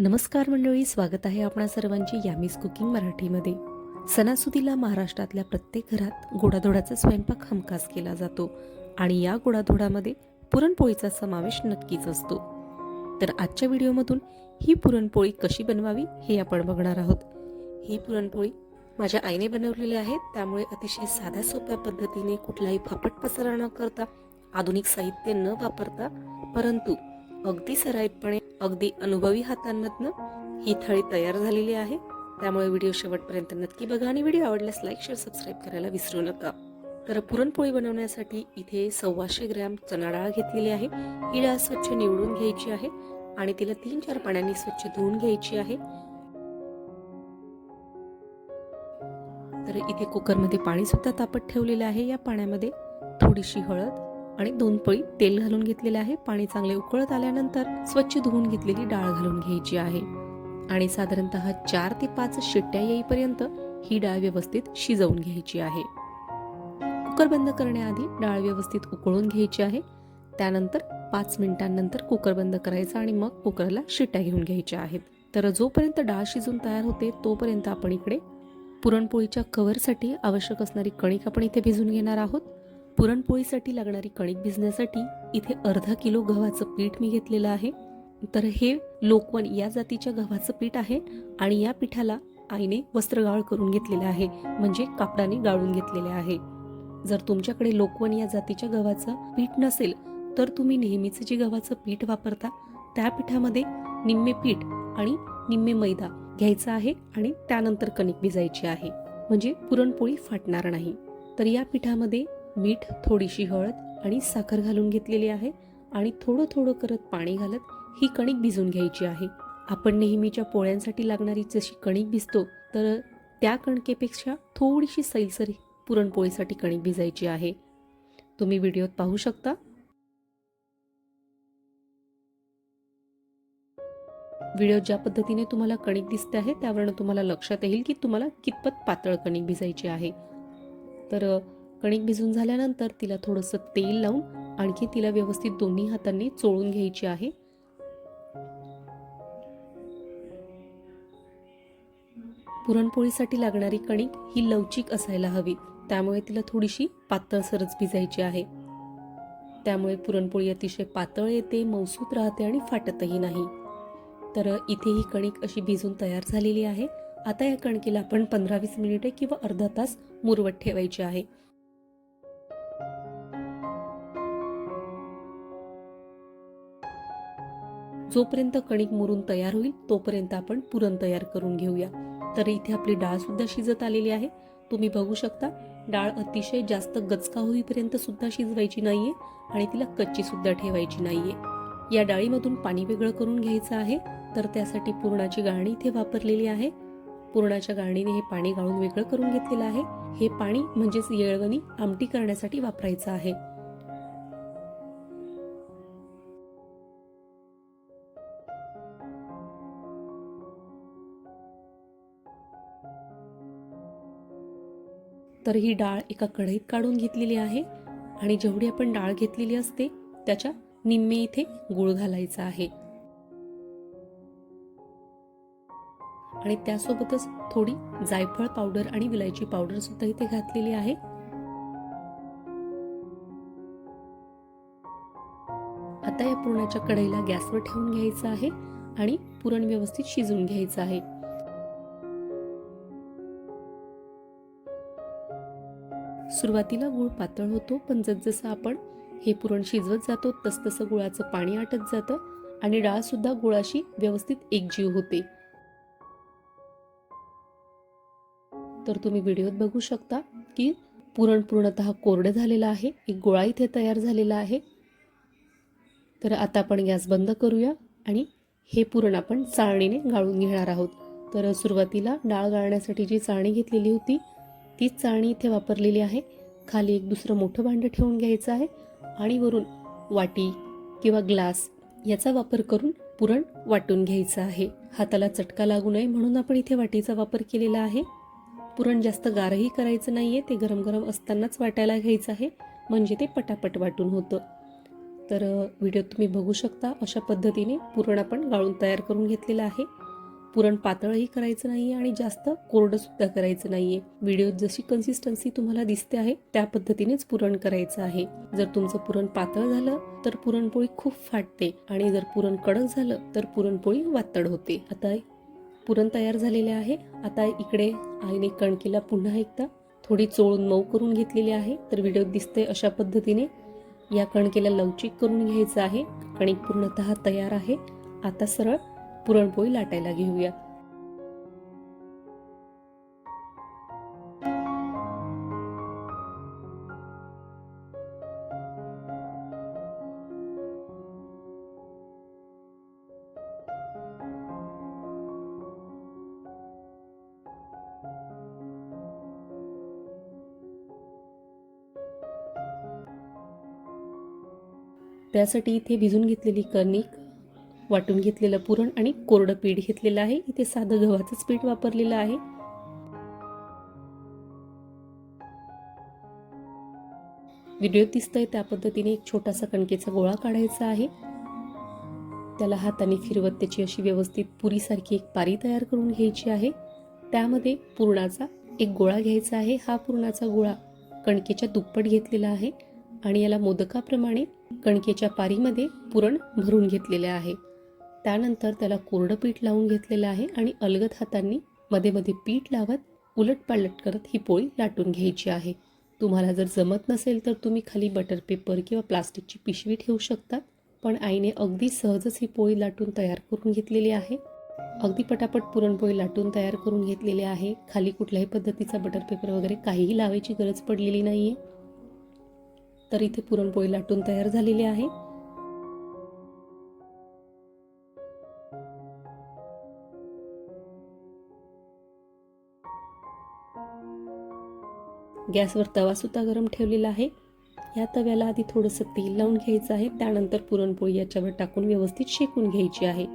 नमस्कार मंडळी स्वागत आहे आपणा सर्वांची यामीज कुकिंग मराठीमध्ये. सणासुदीला महाराष्ट्रातल्या प्रत्येक घरात गोडाधोडाचा स्वयंपाक हमखास केला जातो आणि या गोडाधोडामध्ये पुरणपोळीचा समावेश नक्कीच असतो. तर आजच्या व्हिडिओमधून ही पुरणपोळी कशी बनवावी हे आपण बघणार आहोत. ही पुरणपोळी माझ्या आईने बनवलेली आहे त्यामुळे अतिशय साध्या सोप्या पद्धतीने कुठलाही फापट पसरा न करता आधुनिक साहित्य न वापरता परंतु अगदी सराईतपणे अगदी अनुभवी हातांमधनं ही थाळी तयार झालेली आहे. त्यामुळे व्हिडिओ शेवटपर्यंत नक्की बघा आणि व्हिडिओ आवडल्यास लाईक शेअर सबस्क्राईब करायला विसरू नका. तर पुरणपोळी बनवण्यासाठी इथे सव्वाशे ग्रॅम चणा डाळ घेतलेली आहे. ही डाळ स्वच्छ निवडून घ्यायची आहे आणि तिला तीन चार पाण्याने स्वच्छ धुवून घ्यायची आहे. तर इथे कुकरमध्ये पाणी सुद्धा तापत ठेवलेलं आहे. या पाण्यामध्ये थोडीशी हळद आणि दोन पळी तेल घालून घेतलेले आहे. पाणी चांगले उकळत आल्यानंतर स्वच्छ धुवून घेतलेली डाळ घालून घ्यायची आहे. आणि साधारणतः चार ते पाच शिट्ट्या येईपर्यंत ही डाळ व्यवस्थित शिजवून घ्यायची आहे. कुकर बंद करण्याआधी डाळ व्यवस्थित उकळून घ्यायची आहे. त्यानंतर पाच मिनिटांनंतर कुकर बंद करायचा आणि मग कुकरला शिट्ट्या घेऊन घ्यायच्या आहेत. तर जोपर्यंत डाळ शिजून तयार होते तोपर्यंत आपण इकडे पुरणपोळीच्या कव्हरसाठी आवश्यक असणारी कणिक आपण इथे भिजून घेणार आहोत. पुरणपोळीसाठी लागणारी कणिक भिजण्यासाठी इथे अर्धा किलो गव्हाचं पीठ मी घेतलेलं आहे. तर हे लोकवन या जातीच्या गव्हाचं पीठ आहे आणि या पिठाला आईने वस्त्रगाळ करून घेतलेलं आहे म्हणजे कापडाने गाळून घेतलेले आहे. जर तुमच्याकडे लोकवन या जातीच्या गव्हाचं पीठ नसेल तर तुम्ही नेहमीचं जे गव्हाचं पीठ वापरता त्या पिठामध्ये निम्मे पीठ आणि निम्मे मैदा घ्यायचा आहे आणि त्यानंतर कणिक भिजायची आहे. म्हणजे पुरणपोळी फाटणार नाही. तर या पिठामध्ये मीठ थोडीशी हळद आणि साखर घालून घेतलेली आहे आणि थोडं थोडं करत पाणी घालत ही कणिक भिजून घ्यायची आहे. आपण नेहमीच्या पोळ्यांसाठी लागणारी जशी कणिक भिजतो तर त्या कणकेपेक्षा थोडीशी सैलसरी पुरणपोळीसाठी कणिक भिजायची आहे. तुम्ही व्हिडिओत पाहू शकता. व्हिडिओ ज्या पद्धतीने तुम्हाला कणिक दिसते आहे त्यावरनं तुम्हाला लक्षात येईल की तुम्हाला कितपत पातळ कणिक भिजायची आहे. तर कणिक भिजून झाल्यानंतर तिला थोडंसं तेल लावून आणखी तिला व्यवस्थित दोन्ही हातांनी चोळून घ्यायची आहे. पुरणपोळीसाठी लागणारी कणिक ही लवचिक असायला हवी. त्यामुळे तिला थोडीशी पातळसरच भिजायची आहे. त्यामुळे पुरणपोळी अतिशय पातळ येते मौसूत राहते आणि फाटतही नाही. तर इथे ही कणिक अशी भिजून तयार झालेली आहे. आता या कणकेला आपण पंधरा वीस मिनिटे किंवा अर्धा तास मुरवत ठेवायची आहे. जोपर्यंत कणिक मुरून तयार होईल तोपर्यंत आपण पुरण तयार करून घेऊया. तर इथे आपली डाळ सुद्धा शिजत आलेली आहे. तुम्ही बघू शकता डाळ अतिशय जास्त गचका होईपर्यंत सुद्धा शिजवायची नाहीये आणि तिला कच्ची सुद्धा ठेवायची नाहीये. या डाळीमधून पाणी वेगळं करून घ्यायचं आहे. तर त्यासाठी पुरणाची गाळणी इथे वापरलेली आहे. पुरणाच्या गाळणीने हे पाणी गाळून वेगळं करून घेतलेलं आहे. हे पाणी म्हणजेच येळवणी आमटी करण्यासाठी वापरायचं आहे. तर ही डाळ एका कढईत काढून घेतलेली आहे आणि जेवढी आपण डाळ घेतलेली असते त्याच्या निम्मे इथे गुळ घालायचा आहे. आणि त्यासोबतच थोडी जायफळ पावडर आणि विलायची पावडर सुद्धा इथे घातलेली आहे. आता या पुरणाच्या कढईला गॅसवर ठेवून घ्यायचं आहे आणि पुरण व्यवस्थित शिजून घ्यायचं आहे. सुरुवातीला गूळ पातळ होतो पण जसजसं आपण हे पुरण शिजवत जातो तसतसं गुळाचं पाणी आटत जातं आणि डाळ सुद्धा गुळाशी व्यवस्थित एकजीव होते. तर तुम्ही व्हिडिओत बघू शकता की पुरण पूर्णतः कोरडं झालेलं आहे एक गोळा इथे तयार झालेला आहे. तर आता आपण गॅस बंद करूया आणि हे पुरण आपण चाळणीने गाळून घेणार आहोत. तर सुरुवातीला डाळ गाळण्यासाठी जी चाळणी घेतलेली होती तीच चाळणी इथे वापरलेली आहे. खाली एक दुसरं मोठं भांडं ठेवून घ्यायचं आहे आणि वरून वाटी किंवा ग्लास याचा वापर करून पुरण वाटून घ्यायचं आहे. हाताला चटका लागू नये म्हणून आपण इथे वाटीचा वापर केलेला आहे. पुरण जास्त गारही करायचं नाही आहे ते गरम गरम असतानाच वाटायला घ्यायचं आहे म्हणजे ते पटापट वाटून होतं. तर व्हिडिओ तुम्ही बघू शकता. अशा पद्धतीने पुरण आपण गाळून तयार करून घेतलेलं आहे. पुरण पातळही करायचं नाही आणि जास्त कोरडं सुद्धा करायचं नाहीये. व्हिडिओत जशी कन्सिस्टन्सी तुम्हाला दिसते आहे त्या पद्धतीनेच पुरण करायचं आहे. जर तुमचं पुरण पातळ झालं तर पुरणपोळी खूप फाटते. आणि जर पुरण कडक झालं तर पुरणपोळी वातड होते. आता पुरण तयार झालेले आहे. आता इकडे आईने कणकेला पुन्हा एकदा थोडी चोळून मऊ करून घेतलेली आहे. तर व्हिडिओत दिसते अशा पद्धतीने. या कणकेला लवचिक करून घ्यायचं आहे. कणिक पूर्णतः तयार आहे. आता सरळ पुरणपोळी लाटायला घेऊया. त्यासाठी इथे भिजून घेतलेली कणिक वाटून घेतलेलं पुरण आणि कोरडं पीठ घेतलेलं आहे. इथे साधं गव्हाचंच पीठ वापरलेलं आहे. व्हिडिओ दिसतंय त्या पद्धतीने एक छोटासा कणकेचा गोळा काढायचा आहे. त्याला हाताने फिरवत त्याची अशी व्यवस्थित पुरीसारखी एक पारी तयार करून घ्यायची आहे. त्यामध्ये पुरणाचा एक गोळा घ्यायचा आहे. हा पुरणाचा गोळा कणकेच्या दुप्पट घेतलेला आहे आणि याला मोदकाप्रमाणे कणकेच्या पारीमध्ये पुरण भरून घेतलेले आहे. त्यानंतर त्याला कोरडं पीठ लावून घेतलेलं आहे आणि अलगद हातांनी मध्ये मध्ये पीठ लावत उलट पालट करत ही पोळी लाटून घ्यायची आहे. तुम्हाला जर जमत नसेल तर तुम्ही खाली बटर पेपर किंवा प्लास्टिकची पिशवी ठेवू शकता पण आईने अगदी सहजच ही पोळी लाटून तयार करून घेतलेली आहे. अगदी पटापट पुरणपोळी लाटून तयार करून घेतलेली आहे. खाली कुठल्याही पद्धतीचा बटर पेपर वगैरे काहीही लावायची गरज पडलेली नाही आहे तर इथे पुरणपोळी लाटून तयार झालेली आहे. गॅसवर तवा सुद्धा गरम ठेवलेला आहे. या तव्याला आधी थोडंसं तेल लावून घ्यायचं आहे. त्यानंतर पुरणपोळी याच्यावर टाकून व्यवस्थित शेकून घ्यायची आहे.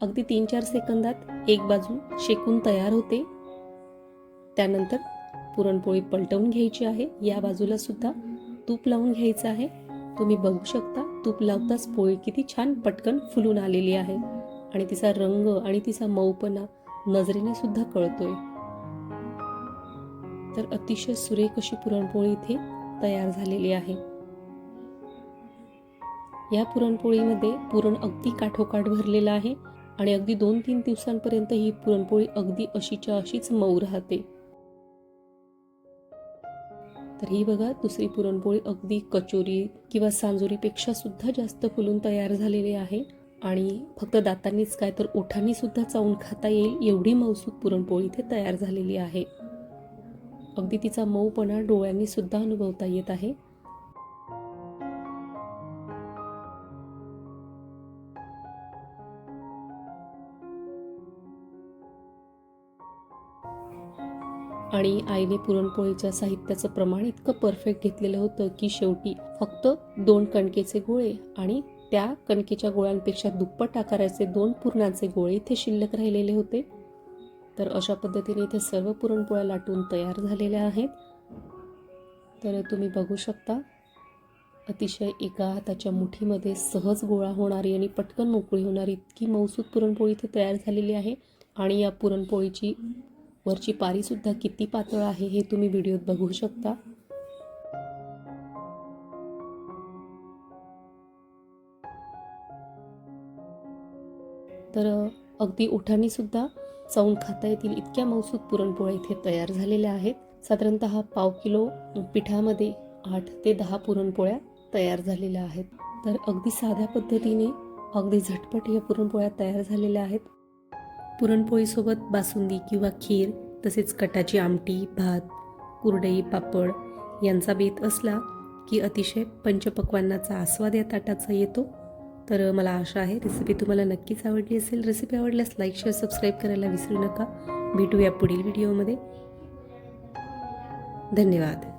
अगदी तीन चार सेकंदात एक बाजू शेकून तयार होते. त्यानंतर पुरणपोळी पलटवून घ्यायची आहे. या बाजूला सुद्धा तूप लावून घ्यायचं आहे. तुम्ही बघू शकता तूप लावताच पोळी किती छान पटकन फुलून आलेली आहे. आणि तिचा रंग आणि तिचा मऊपणा नजरेने सुद्धा कळतोय. तर अतिशय सुरेख अशी पुरणपोळी इथे तयार झालेली आहे. या पुरणपोळीमध्ये पुरण अगदी काठोकाठ भरलेलं आहे आणि अगदी दोन तीन दिवसांपर्यंत ही पुरणपोळी अगदी अशीच्या अशीच मऊ राहते. तर ही बघा दुसरी पुरणपोळी अगदी कचोरी किंवा सांजोरीपेक्षा सुद्धा जास्त फुलून तयार झालेली आहे. आणि फक्त दातांनीच काय तर ओठांनी सुद्धा चावून खाता येईल एवढी मऊसूत पुरणपोळी इथे तयार झालेली आहे. अगदी तिचा मऊपणा डोळ्यांनी सुद्धा अनुभवता येत आहे. आणि आईने पुरणपोळीच्या साहित्याचं प्रमाण इतकं परफेक्ट घेतलेलं होतं की शेवटी फक्त दोन कणकेचे गोळे आणि त्या कणकेच्या गोळ्यांपेक्षा दुप्पट आकाराचे दोन पुरणाचे गोळे इथे शिल्लक राहिलेले होते. तर अशा पद्धतीने इथे सर्व पुरणपोळ्या लाटून तयार झालेल्या आहेत. तर तुम्ही बघू शकता अतिशय एका हाताच्या मुठीमध्ये सहज गोळा होणारी आणि पटकन मोकळी होणारी इतकी मौसूद पुरणपोळी इथे तयार झालेली आहे. आणि या पुरणपोळीची वरची पारीसुद्धा किती पातळ आहे हे तुम्ही व्हिडिओत बघू शकता. तर अगदी ओठांनीसुद्धा चावून खाता येतील इतक्या मौसूद पुरणपोळ्या इथे तयार झालेल्या आहेत. साधारणत पाव किलो पिठामध्ये आठ ते दहा पुरणपोळ्या तयार झालेल्या आहेत. तर अगदी साध्या पद्धतीने अगदी झटपट या पुरणपोळ्या तयार झालेल्या आहेत. पुरणपोळीसोबत बासुंदी किंवा खीर तसेच कटाची आमटी भात कुरडई पापड यांचा बेत असला की अतिशय पंचपक्वांनाचा आस्वाद या ताटाचा येतो. तर मला आशा आहे रेसिपी तुम्हाला नक्कीच आवडली असेल. रेसिपी आवडल्यास लाईक शेअर सबस्क्राईब करायला विसरू नका. भेटूया पुढील व्हिडिओमध्ये धन्यवाद.